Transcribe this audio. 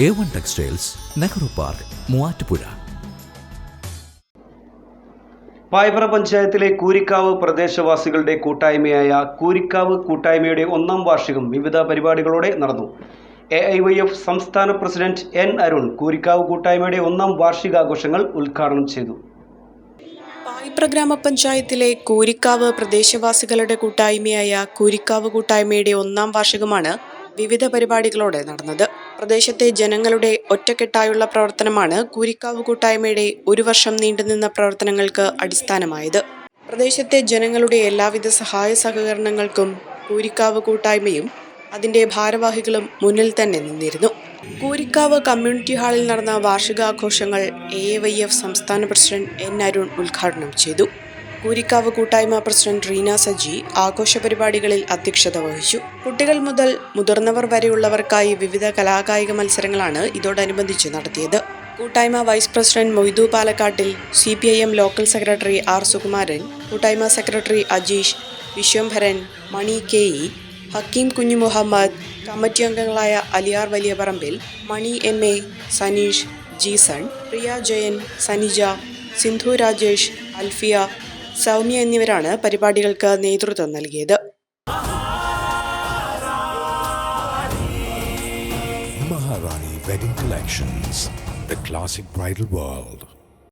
A one textiles Nehru park Muvattupuzha Payapra പഞ്ചായത്തിലെ കൂരിക്കാവ് പ്രദേശവാസികളുടെ കൂട്ടായ്മയായ കൂരിക്കാവ് കൂട്ടായ്മയുടെ ഒന്നാം വാർഷികം വിവിധ പരിപാടികളോടെ നടന്നു. എ ഐ വൈ എഫ് സംസ്ഥാന പ്രസിഡന്റ് എൻ അരുൺ കൂരിക്കാവ് കൂട്ടായ്മയുടെ ഒന്നാം വാർഷികാഘോഷങ്ങൾ ഉദ്ഘാടനം ചെയ്തു. പായിപ്ര ഗ്രാമപഞ്ചായത്തിലെ കൂരിക്കാവ് പ്രദേശവാസികളുടെ കൂട്ടായ്മയായ കൂരിക്കാവ് കൂട്ടായ്മയുടെ ഒന്നാം വാർഷികമാണ് വിവിധ പരിപാടികളോടെ നടന്നത്. പ്രദേശത്തെ ജനങ്ങളുടെ ഒറ്റക്കെട്ടായുള്ള പ്രവർത്തനമാണ് കൂരിക്കാവ് കൂട്ടായ്മയുടെ ഒരു വർഷം നീണ്ടുനിന്ന പ്രവർത്തനങ്ങൾക്ക് അടിസ്ഥാനമായത്. പ്രദേശത്തെ ജനങ്ങളുടെ എല്ലാവിധ സഹായ സഹകരണങ്ങൾക്കും കൂരിക്കാവ് കൂട്ടായ്മയും അതിന്റെ ഭാരവാഹികളും മുന്നിൽ തന്നെ നിന്നിരുന്നു. കൂരിക്കാവ് കമ്മ്യൂണിറ്റി ഹാളിൽ നടന്ന വാർഷികാഘോഷങ്ങൾ എ വൈ എഫ് സംസ്ഥാന പ്രസിഡന്റ് എൻ അരുൺ ഉദ്ഘാടനം ചെയ്തു. കൂരിക്കാവ് കൂട്ടായ്മ പ്രസിഡന്റ് റീന സജി ആഘോഷ പരിപാടികളിൽ അധ്യക്ഷത വഹിച്ചു. കുട്ടികൾ മുതൽ മുതിർന്നവർ വരെയുള്ളവർക്കായി വിവിധ കലാകായിക മത്സരങ്ങളാണ് ഇതോടനുബന്ധിച്ച് നടത്തിയത്. കൂട്ടായ്മ vice president Moidu Palakkattil C P I M local secretary R Sukumaran കൂട്ടായ്മ secretary Ajeesh Viswambharan Mani K E Hakeem Kunju Muhammad committee അംഗങ്ങളായ അലിയാർ വലിയ പറമ്പിൽ മണി എം എ സനീഷ് ജീസൺ പ്രിയ ജയൻ സനിജ സിന്ധു രാജേഷ് അൽഫിയ സൗമ്യ എന്നിവരാണ് പരിപാടികൾക്ക് നേതൃത്വം നൽകിയത്. Maharani wedding collections the classic bridal world